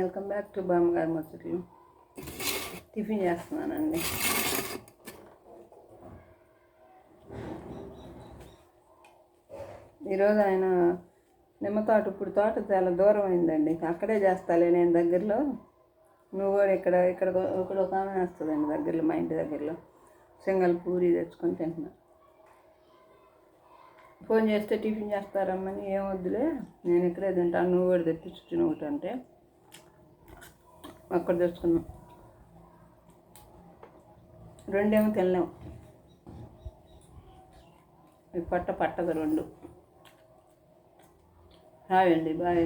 Welcome back to బామ్మగారి ముచ్చట్లు tiffin చేస్తున్నానండి ఈరోజు ఆయన నిమ్మ తోట ఇప్పుడు తోట చాలా దూరం అయిందండి. అక్కడే చేస్తాలే నేను దగ్గరలో. నువ్వు కూడా ఇక్కడ ఇక్కడ ఇక్కడ ఒక ఆమె వేస్తుందండి దగ్గరలో మా ఇంటి దగ్గరలో. సింగల్ పూరి తెచ్చుకొని తింటున్నా. ఫోన్ చేస్తే టిఫిన్ చేస్తారమ్మని ఏం వద్దులే నేను ఇక్కడే తింటాను నువ్వు కూడా తెప్పించుకుని ఒకటి అంటే. అక్కడ తెచ్చుకున్నాం. రెండేమో తినలేము ఈ పట్ట పట్టదు రెండు. హాయ్ అండి బాయ్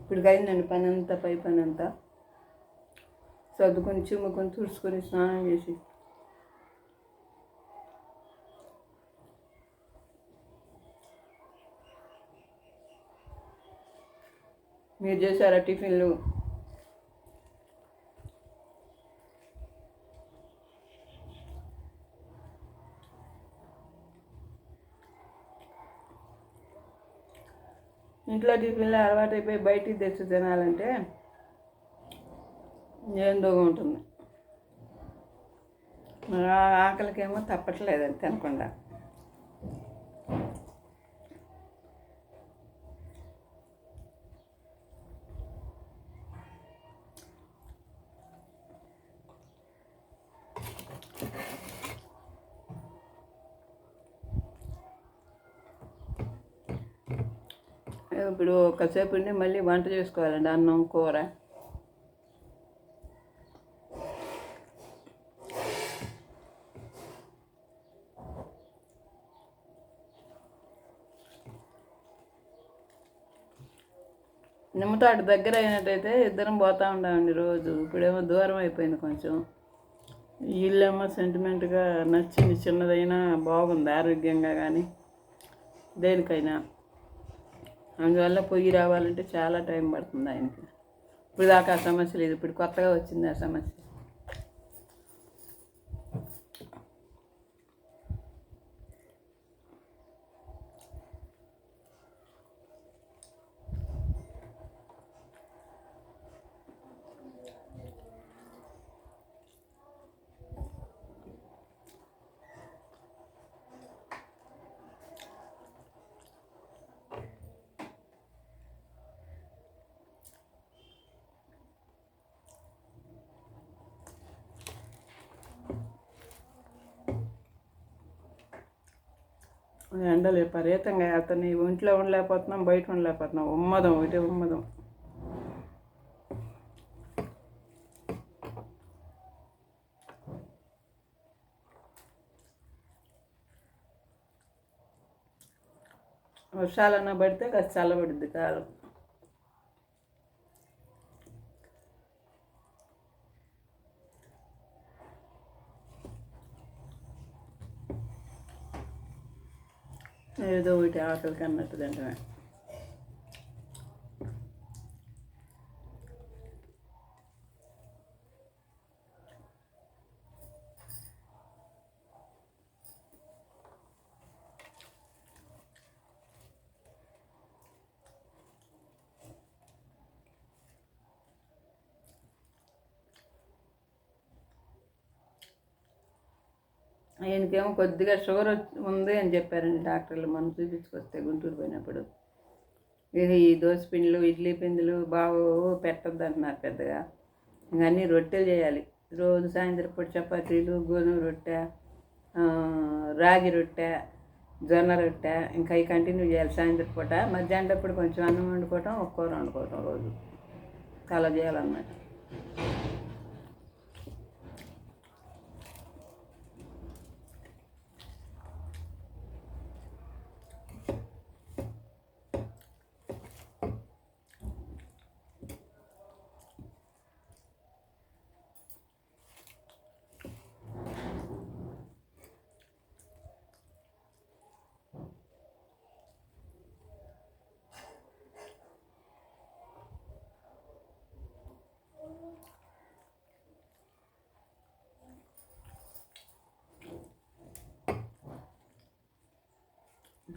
ఇప్పుడు అయిందండి పని అంతా పై పని అంతా సర్దుకొని చిమ్ముకొని తుడుచుకొని స్నానం చేసి. మీరు చేశారా టిఫిన్లు? ఇంట్లో టిఫిన్లు అలవాటైపోయి బయటికి తెచ్చి తినాలంటే ఏందో ఉంటుంది. ఆకలికేమో తప్పట్లేదండి తినకుండా ఇప్పుడు ఒకసేపు ఉండి మళ్ళీ వంట చేసుకోవాలండి అన్నం కూర. నిమ్మతాడు దగ్గర అయినట్టయితే ఇద్దరం పోతూ ఉండామండి రోజు. ఇప్పుడేమో దూరం అయిపోయింది కొంచెం. వీళ్ళేమో ఇల్లేమో సెంటిమెంట్గా నచ్చింది చిన్నదైనా బాగుంది ఆరోగ్యంగా కానీ దేనికైనా. అందువల్ల పొయ్యి రావాలంటే చాలా టైం పడుతుంది ఆయనకి. ఇప్పుడు దాకా ఆ సమస్య లేదు. ఇప్పుడు కొత్తగా వచ్చింది ఆ సమస్య. ఎండలు విపరీతంగా వెళ్తున్నాయి ఇంట్లో ఉండలేకపోతున్నాం బయట ఉండలేకపోతున్నాం. ఉమ్మదం ఒకటి ఉమ్మదం. వర్షాలన్నా పడితే కాస్త చల్లబడుద్ది కాలం. ఏదో ఒకటి ఆకలికి అన్నట్టు తింటమే ఆయనకేమో కొద్దిగా షుగర్ వచ్చి- ఉంది అని చెప్పారండి డాక్టర్లు. మనం చూపించుకొస్తే గుంటూరు పోయినప్పుడు. ఇక ఈ దోశ పిండిలు ఇడ్లీ పిండిలు బాగు పెట్టద్దు అంటున్నారు పెద్దగా. ఇంక అన్నీ రొట్టెలు చేయాలి. రోజు సాయంత్రం పూట చపాతీలు గోధుమ రొట్టె రాగి రొట్టె జొన్న రొట్టె ఇంకా అవి కంటిన్యూ చేయాలి సాయంత్రం పూట. మధ్యాహ్నం అప్పుడు కొంచెం అన్నం వండుకోవటం ఒక వండుకోవటం రోజు. అలా చేయాలన్నమాట.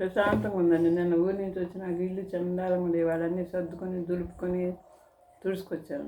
ప్రశాంతంగా ఉందండి నిన్న ఊరి నుంచి వచ్చిన ఇల్లు చండాలంగా ఉండే వాళ్ళన్నీ సర్దుకొని దులుపుకొని తుడుచుకొచ్చాను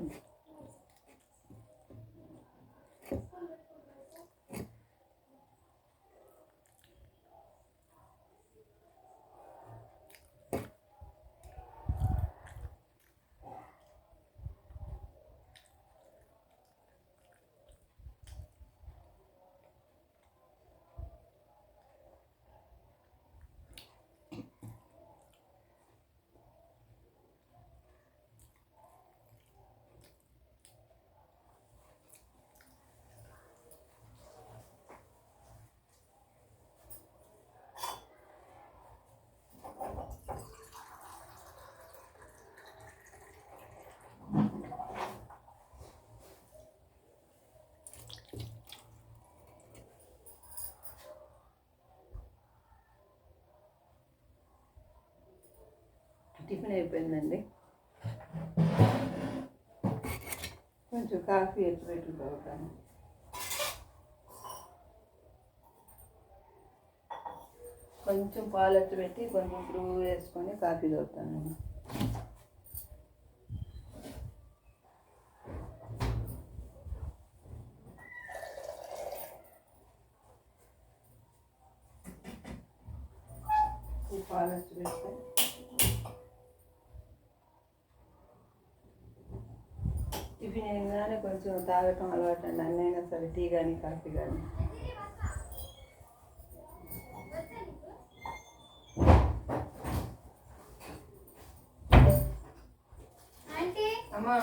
టిఫిన్ అయిపోయిందండి. కొంచెం కాఫీ ఎత్తి తాగుతాను. కొంచెం పాలు ఎత్తి పెట్టి కొంచెం బ్రూ వేసుకొని కాఫీ తాగుతాను. పాలు ఎత్తి పెట్టి టిఫిన్ అయినానే కొంచెం తాగటం అలవాటు అండి అన్నైనా సరే టీ కానీ కాఫీ కానీ అమ్మా.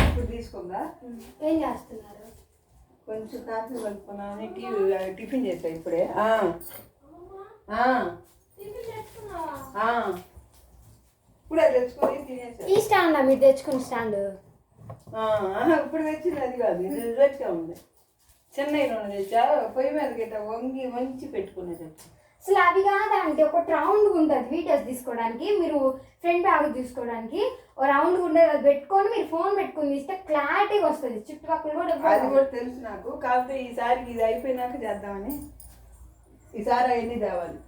ఇప్పుడు తీసుకుందా? ఏం చేస్తున్నారు? కొంచెం కాఫీ కలుపుకున్నామని టీ టిఫిన్ చేసా ఇప్పుడే. ఇప్పుడే తెచ్చుకొని తినేసా. ఈ స్టాండ్ మీరు తెచ్చుకున్న స్టాండ్. ఇప్పుడు తెచ్చింది అది కాదు ఇది ఉంది. చెన్నై నుండి తెచ్చా? పొయ్యి మీద గిట్ట వంగి వంచి పెట్టుకునేది అసలు అవి కాదంటే ఒక రౌండ్ ఉంటుంది వీడియోస్ తీసుకోవడానికి మీరు ఫ్రంట్ బ్యాగ్ తీసుకోవడానికి. ఒక రౌండ్ ఉండేది అది పెట్టుకొని మీరు ఫోన్ పెట్టుకుని తీస్తే క్లారిటీగా వస్తుంది చుట్టుపక్కల కూడా అది కూడా తెలుసు నాకు. కాకపోతే ఈసారికి ఇది అయిపోయినాక చేద్దామని. ఈసారి అవన్నీ తేవాలి.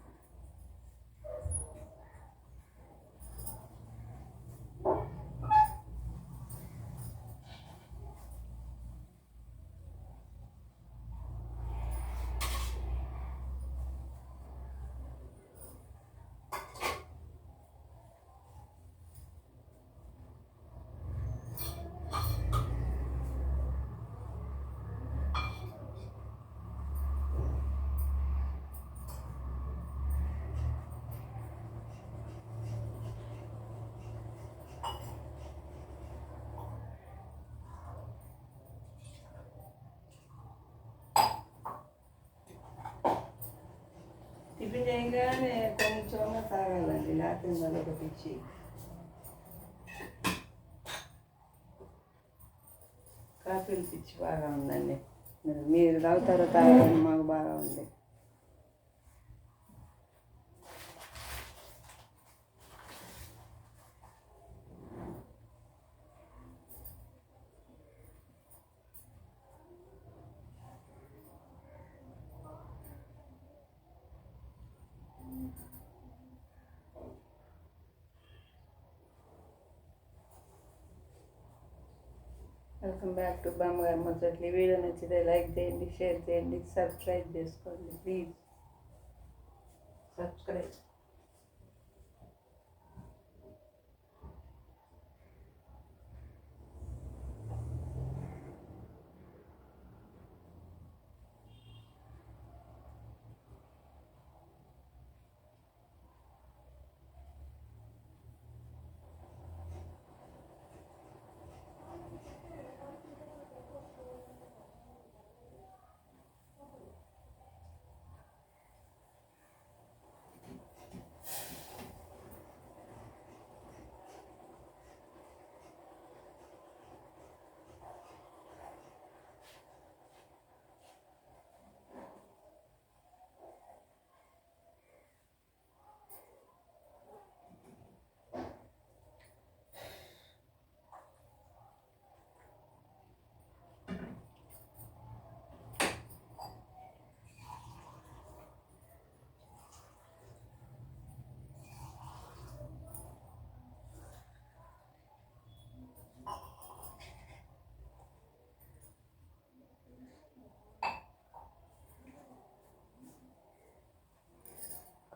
టిఫిన్ చేయగానే కొంచెం తాగాలండి. లేకపోతే అదొక పిచ్చి కాఫీలు పిచ్చి బాగా ఉందండి. మీరు తాగుతారో తాగడం మాకు బాగా ఉంది. వెల్కమ్ బ్యాక్ టు బామ్మగారు ముచ్చట్లు వీడియో నచ్చితే లైక్ చేయండి షేర్ చేయండి సబ్స్క్రైబ్ చేసుకోండి ప్లీజ్. సబ్స్క్రైబ్.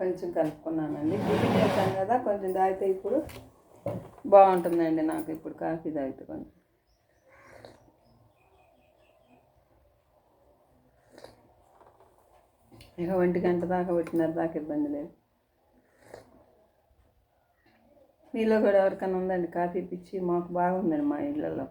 కొంచెం కలుపుకున్నానండి. టిఫిన్ చేశాను కదా కొంచెం తాగితే ఇప్పుడు బాగుంటుందండి నాకు ఇప్పుడు కాఫీ తాగితే కొంచెం. ఇక ఒంటి గంట దాకా పెట్టినారు దాకా ఇబ్బంది లేదు. మీలో కూడా ఎవరికైనా ఉందండి కాఫీ పిచ్చి? మాకు బాగుందండి మా ఇళ్ళలో.